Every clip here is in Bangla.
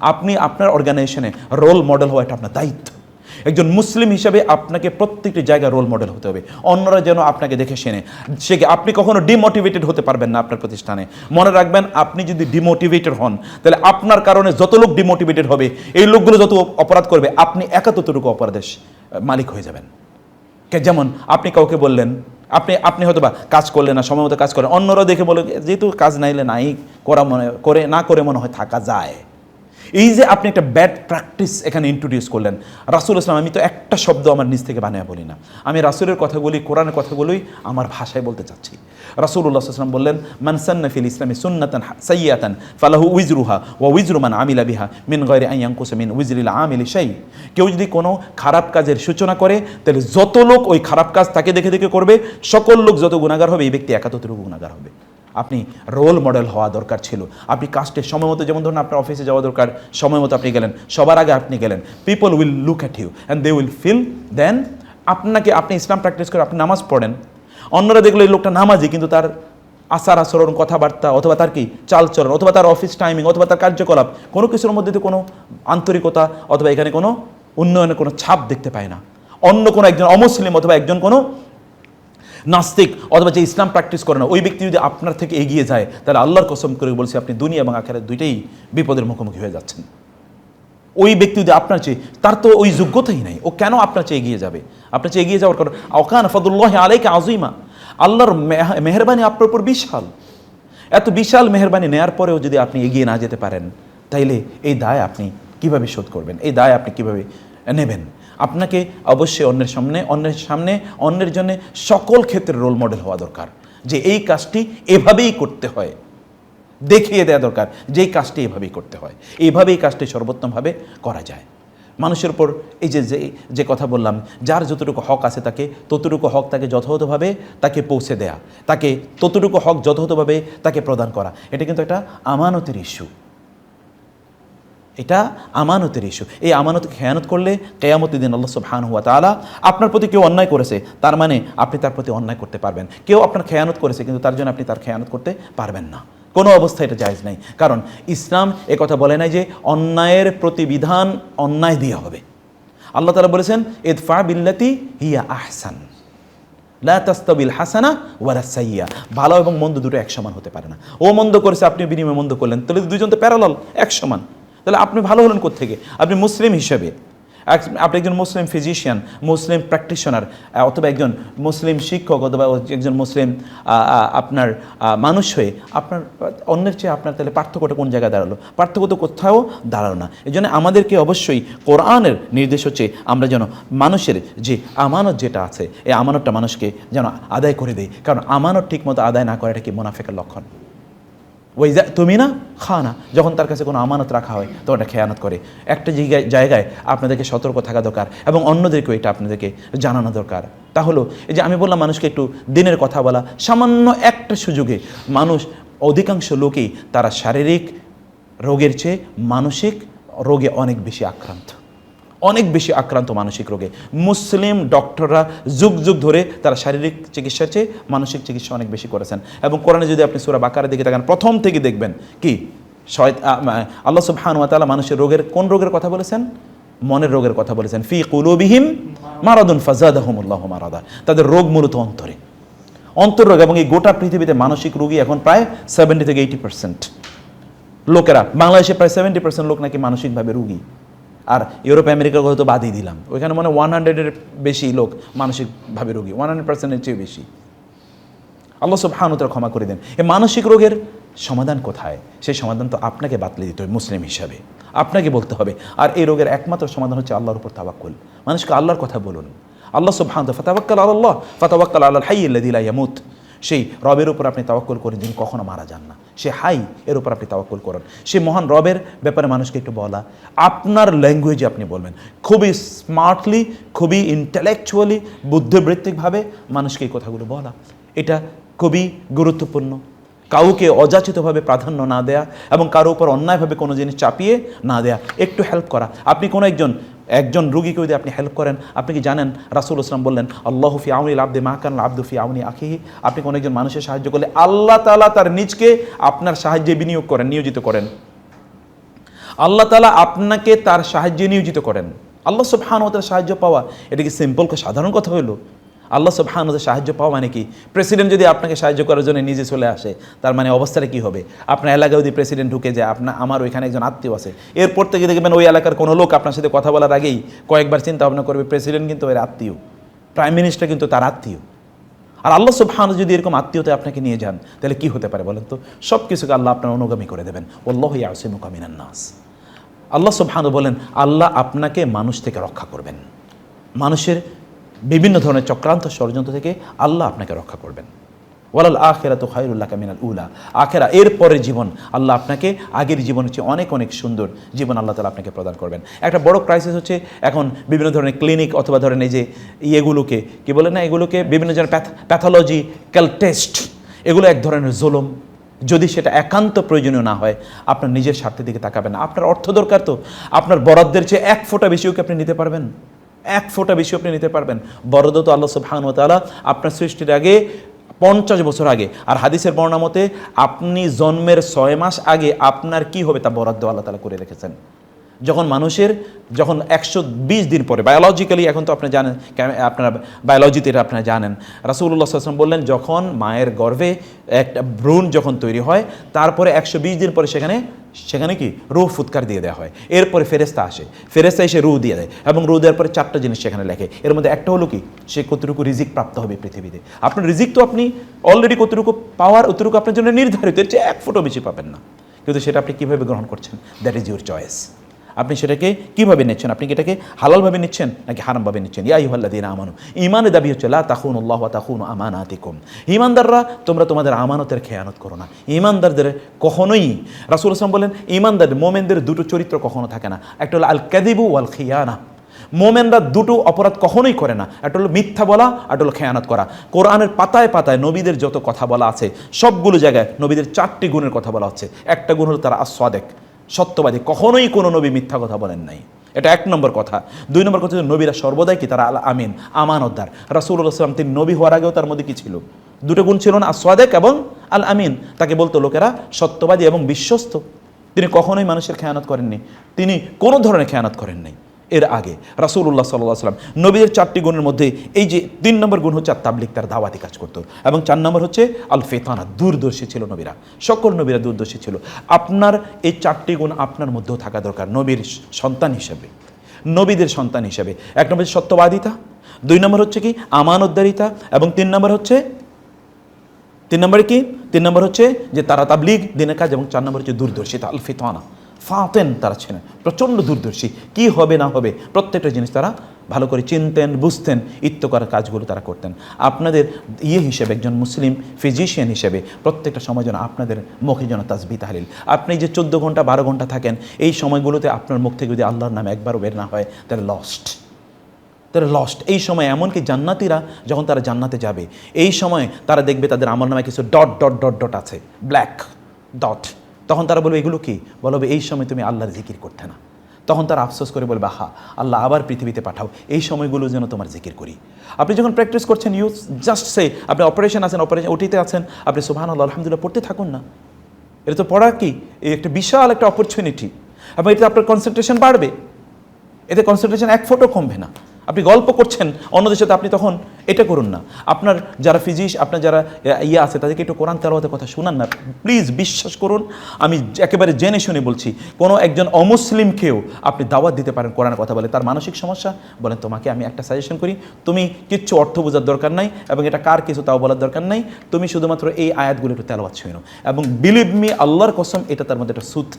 আপনি আপনার অর্গানাইজেশনে রোল মডেল হওয়া এটা আপনার দায়িত্ব। একজন মুসলিম হিসাবে আপনাকে প্রত্যেকটি জায়গায় রোল মডেল হতে হবে। অন্যরা যেন আপনাকে দেখে শুনে। সে আপনি কখনো ডিমোটিভেটেড হতে পারবেন না আপনার প্রতিষ্ঠানে। মনে রাখবেন, আপনি যদি ডিমোটিভেটেড হন, তাহলে আপনার কারণে যত লোক ডিমোটিভেটেড হবে, এই লোকগুলো যত অপরাধ করবে, আপনি একা ততটুকু অপরাধের মালিক হয়ে যাবেন। যেমন আপনি কাউকে বললেন, আপনি আপনি হয়তো বা কাজ করলেন না, সময় মতো কাজ করেন, অন্যরা দেখে বলে, যেহেতু কাজ নাইলে নাই, করা মনে, করে, না করে মনে হয় থাকা যায়। এই যে আপনি একটা ব্যাড প্র্যাকটিস এখানে ইন্ট্রোডিউস করলেন, রাসুল ইসলাম, আমি তো একটা শব্দ আমার নিজ থেকে বানিয়ে বলি না। আমি রাসুলের কথাগুলি কোরআনের কথাগুলোই আমার ভাষায় বলতে চাচ্ছি। রাসুল্লাহ ইসলাম বললেন মানসান্না ফিল ইসলামী সুন্নাতান সাইয়াতান, ফালাহু উইজরুহা ও উইজরুমান আমিলা বিহা মিন গয়রে আইয়াঙ্কুসে মিন উইজরিল আমিলি শাই কেউ যদি কোনো খারাপ কাজের সূচনা করে, তাহলে যত লোক ওই খারাপ কাজ তাকে দেখে দেখে করবে, সকল লোক যত গুণাগার হবে, এই ব্যক্তি একাততটুকু গুণাগার হবে। আপনি রোল মডেল হওয়া দরকার ছিল। আপনি কাস্টে সময় মতো, যেমন ধরুন আপনার অফিসে যাওয়া দরকার, সময় মতো আপনি গেলেন, সবার আগে আপনি গেলেন people will look at you and they will feel দেন আপনাকে, আপনি ইসলাম প্র্যাকটিস করে আপনি নামাজ পড়েন। অন্যরা দেখল এই লোকটা নামাজি, কিন্তু তার আচার আচরণ, কথাবার্তা, অথবা তার কি চালচরণ অথবা তার অফিস টাইমিং অথবা তার কার্যকলাপ, কোনো কিছুর মধ্যে তো কোনো আন্তরিকতা, অথবা এখানে কোনো উন্নয়নের কোনো ছাপ দেখতে পায় না। অন্য কোনো একজন অমুসলিম অথবা একজন কোনো নাস্তিক অথবা যে ইসলাম প্র্যাকটিস করে না, ওই ব্যক্তি যদি আপনার থেকে এগিয়ে যায়, তাহলে আল্লাহর কসম করে বলছি আপনি দুনিয়া এবং আখেরাত দুইটাই বিপদের মুখোমুখি হয়ে যাচ্ছেন। ওই ব্যক্তি যদি আপনার চেয়ে, তার তো ওই যোগ্যতাই নাই, ও কেন আপনার চেয়ে এগিয়ে যাবে? আপনার চেয়ে এগিয়ে যাওয়ার কারণ, আওকান ফদুল্লাহ আলাইকে আজইমা আল্লাহর মেহ- মেহরবানি আপনার উপর বিশাল। এত বিশাল মেহরবানি নেয়ার পরেও যদি আপনি এগিয়ে না যেতে পারেন, তাইলে এই দায় আপনি কীভাবে শোধ করবেন? এই দায় আপনি কীভাবে নেবেন? আপনাকে অবশ্যই অন্যের সামনে অন্যের সামনে, অন্যের জন্য সকল ক্ষেত্রে রোল মডেল হওয়া দরকার। যে এই কাজটি এভাবেই করতে হয়, দেখিয়ে দেওয়া দরকার যে এই কাজটি এভাবেই করতে হয়। এইভাবেই কাজটি সর্বোত্তমভাবে করা যায়। মানুষের উপর এই যে যে যে কথা বললাম, যার যতটুকু হক আছে তাকে, ততটুকু হক তাকে যথাযথভাবে তাকে পৌঁছে দেয়া, তাকে ততটুকু হক যথাযথভাবে তাকে প্রদান করা, এটা কিন্তু একটা আমানতের ইস্যু এটা আমানতের ইস্যু এই আমানত খেয়ানত করলে কেয়ামতের দিন আল্লাহ সুবহান হুয়া তালা আপনার প্রতি কেউ অন্যায় করেছে, তার মানে আপনি তার প্রতি অন্যায় করতে পারবেন। কেউ আপনার খেয়ানত করেছে, কিন্তু তার জন্য আপনি তার খেয়ানত করতে পারবেন না। কোনো অবস্থায় এটা জায়েজ নাই। কারণ ইসলাম কথা বলে নাই যে অন্যায়ের প্রতিবিধান অন্যায় দিয়ে হবে। আল্লাহ তালা বলেছেন, ইদফা বিল্লাতি হিয়া আহসান। লা তাস্তাবিল হাসানা ওয়ালা সাইয়া। ভালো এবং মন্দ দুটো এক সমান হতে পারে না। ও মন্দ করেছে আপনি বিনিময় মন্দ করলেন। তাহলে দুজন তো প্যারালাল এক সমান। তাহলে আপনি ভালো হলেন কোথেকে আপনি মুসলিম হিসেবে। আপনি একজন মুসলিম ফিজিশিয়ান মুসলিম প্র্যাকটিশনার অথবা একজন মুসলিম শিক্ষক, অথবা একজন মুসলিম আপনার মানুষ হয়ে আপনার, অন্যের চেয়ে আপনার তাহলে পার্থক্যটা কোন জায়গায় দাঁড়াল? পার্থক্য তো কোথাও দাঁড়াল না। এই জন্য আমাদেরকে অবশ্যই কোরআনের নির্দেশ হচ্ছে আমরা যেন মানুষের যে আমানত যেটা আছে, এই আমানতটা মানুষকে যেন আদায় করে দেয়। কারণ আমানত ঠিকমতো আদায় না করাটা কি মোনাফেকের লক্ষণ? ওই তুমি না খা না যখন তার কাছে কোনো আমানত রাখা হয় তো ওটা খেয়ানত করে। একটা জায়গায় জায়গায় আপনাদেরকে সতর্ক থাকা দরকার এবং অন্যদেরকেও এটা আপনাদেরকে জানানো দরকার। তা হলো এই যে আমি বললাম মানুষকে একটু দিনের কথা বলা, সামান্য একটা সুযোগে মানুষ, অধিকাংশ লোকেই তারা শারীরিক রোগের চেয়ে মানসিক রোগে অনেক বেশি আক্রান্ত। অনেক বেশি আক্রান্ত মানসিক রোগে। মুসলিম ডক্টররা যুগ যুগ ধরে তারা শারীরিক চিকিৎসার চেয়ে মানসিক চিকিৎসা অনেক বেশি করেছেন। এবং কোরআনে যদি আপনি সুরা বাকারের দিকে তাকান, প্রথম থেকে দেখবেন কি? আল্লাহ সুবহান তাআলা মানুষের রোগের, কোন রোগের কথা বলেছেন? মনের রোগের কথা বলেছেন। ফি কুলুবিহিম মারাদুন ফাজাদাহুমুল্লাহ মারাদা। তাদের রোগ মূলত অন্তরে। অন্তররোগ এবং এই গোটা পৃথিবীতে মানসিক রোগী এখন প্রায় সেভেন্টি থেকে এইটি পার্সেন্ট লোকেরা, বাংলাদেশে প্রায় সেভেন্টি পার্সেন্ট লোক নাকি মানসিকভাবে রুগী। আর ইউরোপ আমেরিকার কথা তো বাদই দিলাম। ওইখানে মানে ওয়ান হান্ড্রেডের বেশি লোক মানসিকভাবে রোগী ওয়ান হান্ড্রেড পার্সেন্টের চেয়ে বেশি। আল্লাহ সব হানুতরা ক্ষমা করে দেন। এই মানসিক রোগের সমাধান কোথায়? সেই সমাধান তো আপনাকে বাতলে দিতে হবে, মুসলিম হিসাবে। আপনাকে বলতে হবে, আর এই রোগের একমাত্র সমাধান হচ্ছে আল্লাহর উপর তাবাক্কুল মানুষকে আল্লাহর কথা বলুন। আল্লাহ সব হান্ত ফাতাবাক্কাল আল্লাহ ফাতাবাক্কাল আল্লাহ হাই ইয়ামুত। সেই রবের উপর আপনি তাওয়াক্কুল করেন যিনি কখনো মারা যান না। সে হাই, এর উপর আপনি তাওয়াক্কুল করেন। সে মহান রবের ব্যাপারে মানুষকে একটু বলা। আপনার ল্যাঙ্গুয়েজে আপনি বলবেন। খুবই স্মার্টলি, খুবই ইন্টেলেকচুয়ালি, বুদ্ধিবৃত্তিকভাবে মানুষকে এই কথাগুলো বলা। এটা খুবই গুরুত্বপূর্ণ। কাউকে অযাচিতভাবে প্রাধান্য না দেয়া এবং কারও উপর অন্যায়ভাবে কোনো জিনিস চাপিয়ে না দেয়া। একটু হেল্প করা। আপনি কোনো একজন একজন রুগীকে যদি আপনি হেল্প করেন? আপনি কি জানেন? রাসুল ইসলাম বললেন, আল্লাহ আউনিল আউনি আব্দে মাকান আব্দু ফি আউনি আখিহি। আপনি কোনো একজন মানুষের সাহায্য করলে আল্লাহ তালা তার নিজকে আপনার সাহায্যে বিনিয়োগ করেন, নিয়োজিত করেন। আল্লাহ তালা আপনাকে তার সাহায্যে নিয়োজিত করেন। আল্লাহ সুবহান ও তার সাহায্য পাওয়া, এটা কি সিম্পল সাধারণ কথা হইল? আল্লাহ সুবহানুতার সাহায্য পাওয়া মানে কি? প্রেসিডেন্ট যদি আপনাকে সাহায্য করার জন্য নিজে চলে আসে, তার মানে অবস্থাটা কি হবে? আপনার এলাকায় যদি প্রেসিডেন্ট ঢুকে যায়, আপনার, আমার ওইখানে একজন আত্মীয় আছে, এরপর থেকে দেখবেন ওই এলাকার কোনো লোক আপনার সাথে কথা বলার আগেই কয়েকবার চিন্তা ভাবনা করবে প্রেসিডেন্ট কিন্তু এর আত্মীয় প্রাইম মিনিস্টার কিন্তু তার আত্মীয়। আর আল্লাহ সুবহান যদি এরকম আত্মীয়তা আপনাকে নিয়ে যান, তাহলে কি হতে পারে বলেন তো? সব কিছুকে আল্লাহ আপনার অনুগামী করে দেবেন। ওল্লাহ আসিমুকামিনান নাস। আল্লাহ সুবহান বলেন, আল্লাহ আপনাকে মানুষ থেকে রক্ষা করবেন। মানুষের বিভিন্ন ধরনের চক্রান্ত ষড়যন্ত্র থেকে আল্লাহ আপনাকে রক্ষা করবেন। ওয়ালাল আখেরা তো খায়রুল্লাহ কামিনাল উলা। আখেরা এর পরের জীবন আল্লাহ আপনাকে আগের জীবনের চেয়ে অনেক অনেক সুন্দর জীবন আল্লাহ তালা আপনাকে প্রদান করবেন। একটা বড় ক্রাইসিস হচ্ছে এখন বিভিন্ন ধরনের ক্লিনিক অথবা ধরেন এই যে ইয়েগুলোকে, কি বলে না এগুলোকে? বিভিন্ন ধরনের প্যাথোলজিক্যাল টেস্ট এগুলো এক ধরনের জুলুম। যদি সেটা একান্ত প্রয়োজনীয় না হয়, আপনার নিজের স্বার্থের দিকে তাকাবেন আপনার অর্থ দরকার তো। আপনার বরাদ্দের চেয়ে এক ফোঁটা বেশিও কি আপনি নিতে পারবেন? এক ফোঁটা বেশি আপনি নিতে পারবেন। বরাদ্দ তো আল্লাহ তাআলা আপনার সৃষ্টির আগে পঞ্চাশ বছর আগে। আর হাদিসের বর্ণামতে আপনি জন্মের ছয় মাস আগে আপনার কি হবে তা বরাদ্দ আল্লাহ তালা করে রেখেছেন। যখন মানুষের যখন একশো বিশ দিন পরে বায়োলজিক্যালি এখন তো আপনি জানেন আপনারা বায়োলজিতে এটা আপনারা জানেন। রাসুল্লাহ আসলাম বললেন, যখন মায়ের গর্ভে একটা ভ্রূণ যখন তৈরি হয়, তারপরে একশো বিশ দিন পরে সেখানে সেখানে কি? রুহ ফুৎকার দিয়ে দেওয়া হয়। এরপরে ফেরেস্তা আসে। ফেরেস্তা এসে রু দিয়ে দেয় এবং রু দেওয়ার পরে চারটা জিনিস সেখানে লেখে। এর মধ্যে একটা হলো কি? সে কতটুকু রিজিক প্রাপ্ত হবে পৃথিবীতে। আপনার রিজিক তো আপনি অলরেডি কতটুকু পাওয়ার, অতটুকু আপনার জন্য নির্ধারিত। এর চেয়ে এক ফুটও বেশি পাবেন না। কিন্তু সেটা আপনি কীভাবে গ্রহণ করছেন? দ্যাট ইজ ইউর চয়েস আপনি সেটাকে কীভাবে নিচ্ছেন? আপনি কি এটাকে হালালভাবে নিচ্ছেন নাকি হারামভাবে নিচ্ছেন? ইয়া ইহাল্লাদিন আমানু। ইমানের দাবি হচ্ছে, লা তাকুন আল্লাহ তাকুন আমানাতিকুম। ইমানদাররা তোমরা তোমাদের আমানতের খেয়ানত করো না। ইমানদারদের কখনোই, রাসুল আসলাম বলেন ইমানদার মোমেনদের দুটো চরিত্র কখনো থাকে না। একটা হলো আল কাদিবু ওয়াল খিয়ানা। মোমেনরা দুটো অপরাধ কখনোই করে না। একটা হলো মিথ্যা বলা, একটা হলো খেয়ানত করা। কোরআনের পাতায় পাতায় নবীদের যত কথা বলা আছে, সবগুলো জায়গায় নবীদের চারটি গুণের কথা বলা হচ্ছে। একটা গুণ হলো তারা আস্বাদেক সত্যবাদী। কখনোই কোনো নবী মিথ্যা কথা বলেন নাই। এটা এক নম্বর কথা। দুই নম্বর কথা নবীরা সর্বদাই কি? তারা আল আমিন, আমানতদার। রাসুল্লাহ আসলাম তিনি নবী হওয়ার আগেও তার মধ্যে কী ছিল? দুটো গুণ ছিল না আস্বাদেক এবং আল আমিন। তাকে বলতো লোকেরা সত্যবাদী এবং বিশ্বস্ত। তিনি কখনোই মানুষের খেয়ানত করেননি। তিনি কোনো ধরনের খেয়ানত করেন নাই। এর আগে। রাসুল্লাহ সাল্লাহ সাল্লাম নবীদের চারটি গুণের মধ্যে এই যে তিন নম্বর গুণ হচ্ছে তাবলিক তার দাওয়াতি কাজ করতো। এবং চার নম্বর হচ্ছে আল ফেতানা দূরদর্শী ছিল নবীরা। সকল নবীরা দূরদর্শী ছিল। আপনার এই চারটি গুণ আপনার মধ্যেও থাকা দরকার, নবীর সন্তান হিসেবে। নবীদের সন্তান হিসেবে। এক নম্বর সত্যবাদিতা, দুই নম্বর হচ্ছে কি আমানতদারিতা, এবং তিন নম্বর হচ্ছে, তিন নম্বরে কি? তিন নম্বর হচ্ছে যে তারা তাবলিগ, দিনের কাজ, এবং চার নম্বর হচ্ছে দূরদর্শিতা আল ফাতেন তারা ছিলেন। প্রচণ্ড দূরদর্শী কি হবে, না হবে, প্রত্যেকটা জিনিস তারা ভালো করে চিনতেন, বুঝতেন, ইত্য করার কাজগুলো তারা করতেন। আপনাদের ইয়ে হিসেবে একজন মুসলিম ফিজিশিয়ান হিসেবে প্রত্যেকটা সময় যেন আপনাদের মুখে যেন তাজবি তাহলিল। আপনি যে চোদ্দ ঘণ্টা, বারো ঘণ্টা থাকেন, এই সময়গুলোতে আপনার মুখ থেকে যদি আল্লাহর নাম একবারও বের না হয় তাহলে লস্ট তারা লস্ট এই সময় এমনকি জান্নাতিরা যখন তারা জান্নাতে যাবে, এই সময় তারা দেখবে তাদের আমার নামে কিছু ডট ডট ডট ডট আছে। ব্ল্যাক ডট তখন তারা বলবে, এগুলো কি? বলবে এই সময় তুমি আল্লাহর জিকির করতে না। তখন তারা আফসোস করে বলবে হা আল্লাহ আবার পৃথিবীতে পাঠাও। এই সময়গুলো যেন তোমার জিকির করি। আপনি যখন প্র্যাকটিস করছেন ইউ জাস্ট সে আপনি অপারেশন আছেন অপারেশন ওটিতে আছেন, আপনি সুবহান আল্লাহ আলহামদুলিল্লাহ, পড়তে থাকুন না। এটা তো পড়া কি? এই একটা বিশাল একটা অপরচুনিটি এবং এতে আপনার কনসেন্ট্রেশন বাড়বে। এতে কনসেন্ট্রেশন এক ফোটো কমবে না। আপনি গল্প করছেন অন্যদের সাথে, আপনি তখন এটা করুন না। আপনার যারা ফিজিস আপনার যারা ইয়ে আছে, তাদেরকে একটু কোরআন তেলাওয়াতের কথা শুনান না। প্লিজ বিশ্বাস করুন, আমি একেবারে জেনে শুনে বলছি, কোনো একজন অমুসলিমকেও আপনি দাওয়াত দিতে পারেন কোরআনের কথা বলে। তার মানসিক সমস্যা, বলেন, তোমাকে আমি একটা সাজেশন করি, তুমি কিচ্ছু অর্থ বোঝার দরকার নাই এবং এটা কার কিছু তাও বলার দরকার নাই, তুমি শুধুমাত্র এই আয়াতগুলো একটু তেলাওয়াত শুনো এবং বিলিভ মি আল্লাহর কসম, এটা তার মধ্যে একটা সুথ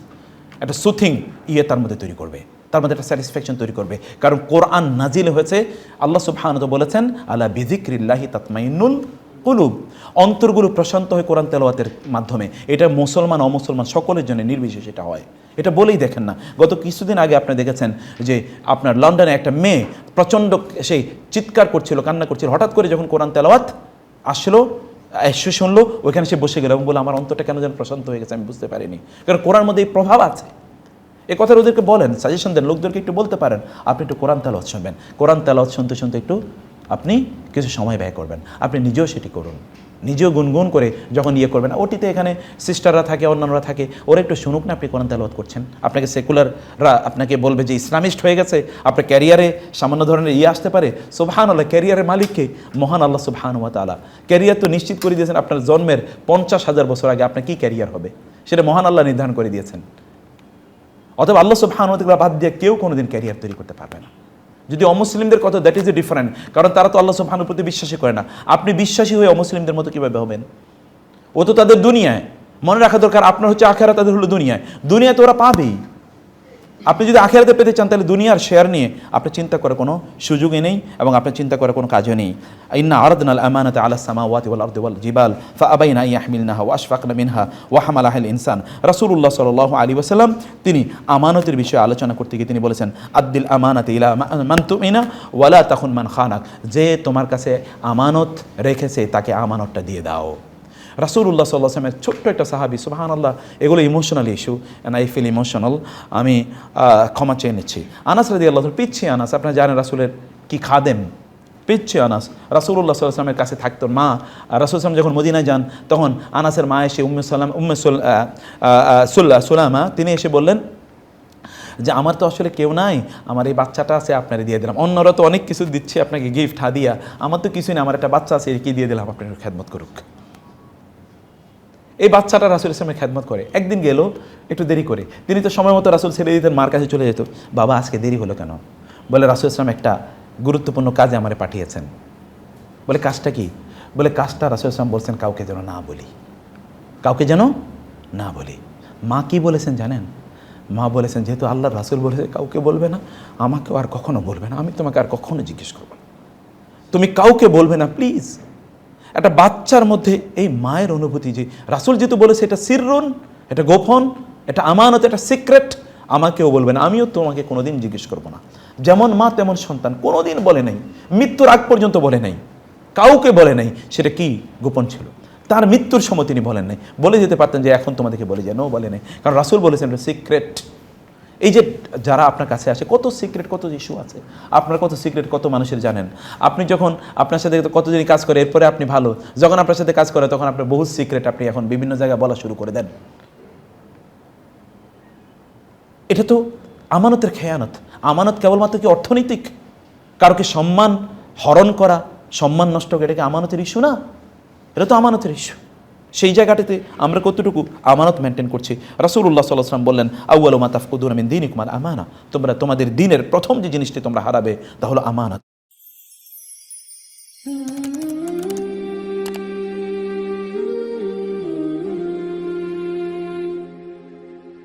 একটা সুথিং ইয়ে তার মধ্যে তৈরি করবে। তার মধ্যে একটা স্যাটিসফ্যাকশন তৈরি করবে। কারণ কোরআন নাজিল হয়েছে, আল্লাহ সুবহানত বলেছেন আল্লাহ বিজিক্রিল্লাহি তাতমাইনুল কুলুব। অন্তরগুলো প্রশান্ত হয় কোরআন তেলাওয়াতের মাধ্যমে। এটা মুসলমান, অমুসলমান সকলের জন্য নির্বিশেষে এটা হয়। এটা বলেই দেখেন না। গত কিছুদিন আগে আপনি দেখেছেন যে আপনার লন্ডনে একটা মেয়ে প্রচণ্ড সেই চিৎকার করছিল, কান্না করছিল। হঠাৎ করে যখন কোরআন তেলাওয়াত আসলো, এসে শুনলো, ওইখানে সে বসে গেল এবং বলে আমার অন্তরটা কেন যেন প্রশান্ত হয়ে গেছে? আমি বুঝতে পারিনি। কারণ কোরআন মধ্যে এই প্রভাব আছে। এ কথাটা ওদেরকে বলেন সাজেশন দেন, লোকদেরকে একটু বলতে পারেন। আপনি একটু কোরআন তেলাওয়াত শুনবেন। কোরআন তেলাওয়াত শুনতে শুনতে একটু আপনি কিছু সময় ব্যয় করবেন। আপনি নিজেও সেটি করুন। নিজেও গুনগুন করে যখন ইয়ে করবেন, ওটিতে এখানে সিস্টাররা থাকে, অন্যান্যরা থাকে, ওরা একটু শুনুক না আপনি কোরআন তেলাওয়াত করছেন। আপনাকে সেকুলাররা আপনাকে বলবে যে ইসলামিস্ট হয়ে গেছে, আপনার ক্যারিয়ারে সামান্য ধরনের ইয়ে আসতে পারে। সুবহান আল্লাহ ক্যারিয়ারের মালিককে মহান আল্লাহ সুবহান তাআলা। ক্যারিয়ার তো নিশ্চিত করে দিয়েছেন, আপনার জন্মের পঞ্চাশ হাজার বছর আগে আপনার কী ক্যারিয়ার হবে? সেটা মহান আল্লাহ নির্ধারণ করে দিয়েছেন। অথবা আল্লাহ সুবহান ওয়া তাআলা বাদ দিয়ে কেউ কোনোদিন ক্যারিয়ার তৈরি করতে পারবে না। যদি অমুসলিমদের কথা দ্যাট ইজ এ ডিফারেন্ট কারণ তারা তো আল্লাহ সুবহানুর প্রতি বিশ্বাসী করে না। আপনি বিশ্বাসী হয়ে অমুসলিমদের মতো কীভাবে হবেন? ও তো তাদের দুনিয়ায়। মনে রাখা দরকার, আপনার হচ্ছে আখেরা তাদের হলো দুনিয়ায়। দুনিয়া তো ওরা পাবেই। আপনি যদি আখেরাতে পেতে চান, তাহলে দুনিয়ার শেয়ার নিয়ে আপনি চিন্তা করার কোনো সুযোগই নেই এবং আপনার চিন্তা করার কোনো কাজও নেই। ইন্না আরাদনাল আমানাত আলা সামাওয়াতি ওয়াল আরদি ওয়াল জিবাল, ফাআবাইনা ইয়াহমিলনাহা ওয়া আশফাকনা মিনহা ওয়া হামালাহাল ইনসান। রাসূলুল্লাহ সাল্লাল্লাহু আলাইহি ওয়াসাল্লাম, তিনি আমানতের বিষয়ে আলোচনা করতে গিয়ে তিনি বলেছেন, আদ্দিল আমানাতে ইলা মান তুমিনা ওয়ালা তাখুন মান খানাক। যে তোমার কাছে আমানত রেখেছে, তাকে আমানতটা দিয়ে দাও। রাসুল্লাহ সাল্লাহ আসলামের ছোট্ট একটা সাহাবি সুবাহান আল্লাহ এগুলো emotional issue and I feel emotional আমি ক্ষমা চেয়ে নিচ্ছি। আনাস রাদি আল্লাহ পিচ্ছি আনাস আপনারা জানেন রাসুলের কি খাদেম? পিচ্ছি আনাস রাসুল্লাহ সাল্লাহ আসলামের কাছে থাকতো মা। রাসুল আসলাম যখন মদিনায় যান, তখন আনাসের মা এসে উম্মে সাল্লাম উম্মে সুল্লাহ সুলামা, তিনি এসে বললেন যে, আমার তো আসলে কেউ নাই, আমার এই বাচ্চাটা আছে, আপনারে দিয়ে দিলাম। অন্যরা তো অনেক কিছু দিচ্ছে আপনাকে গিফট হাদিয়া। আমার তো কিছুই না আমার একটা বাচ্চা আছে কি দিয়ে দিলাম? আপনার খেদমত করুক। এই বাচ্চাটা রাসুল ইসলামের খেদমত করে। একদিন গেল, একটু দেরি করে। তিনি তো সময় মতো রাসুল ছেড়ে দিতেন, মার কাছে চলে যেত। বাবা, আজকে দেরি হলো কেন? বলে, রাসুল ইসলাম একটা গুরুত্বপূর্ণ কাজে আমারে পাঠিয়েছেন। বলে, কাজটা কি? বলে, কাজটা রাসুল ইসলাম বলছেন, কাউকে যেন না বলি। কাউকে যেন না বলি? মা কি বলেছেন জানেন? মা বলেছেন, যেহেতু আল্লাহ রাসুল বলেছে, কাউকে বলবে না। আমাকেও আর কখনো বলবে না। আমি তোমাকে আর কখনো জিজ্ঞেস করব না। তুমি কাউকে বলবে না, প্লিজ। একটা বাচ্চার মধ্যে এই মায়ের অনুভূতি যে রাসুল যেহেতু বলেছে এটা সিররুন, এটা গোপন, এটা আমানত, এটা সিক্রেট, আমাকেও বলবে না, আমিও তোমাকে কোনোদিন জিজ্ঞেস করব না। যেমন মা, তেমন সন্তান, কোনোদিন বলে নাই, মৃত্যুর আগ পর্যন্ত বলে নাই, কাউকে বলে নাই, সেটা কি গোপন ছিল? তার মৃত্যুর সময় তিনি বলেন নাই। বলে যেতে পারতেন যে এখন তোমাদেরকে বলে যায় নো বলে নাই। কারণ রাসুল বলেছেন এটা সিক্রেট। এই যে যারা আপনার কাছে আসে, কত সিক্রেট কত ইস্যু আছে? আপনার কত সিক্রেট কত মানুষের জানেন? আপনি যখন আপনার সাথে কতদিনই কাজ করে, এরপরে আপনি ভালো। যখন আপনার সাথে কাজ করে, তখন আপনার বহু সিক্রেট আপনি এখন বিভিন্ন জায়গায় বলা শুরু করে দেন। এটা তো আমানতের খেয়ানত। আমানত কেবলমাত্র কি অর্থনৈতিক? কারোকে সম্মান হরণ করা, সম্মান নষ্ট করা, এটা কি আমানতের ইস্যু না? এটা তো আমানতের ইস্যু সেই জায়গাটাতে আমরা কতটুকু আমানত মেনটেন করছি? রাসুল্লাহ সাল্লাহাম বললেন আউআলমা তাফকুদুর আমিন দিন কুমার আমানা। তোমরা, তোমাদের দিনের প্রথম যে জিনিসটি তোমরা হারাবে, তা হলো আমানত।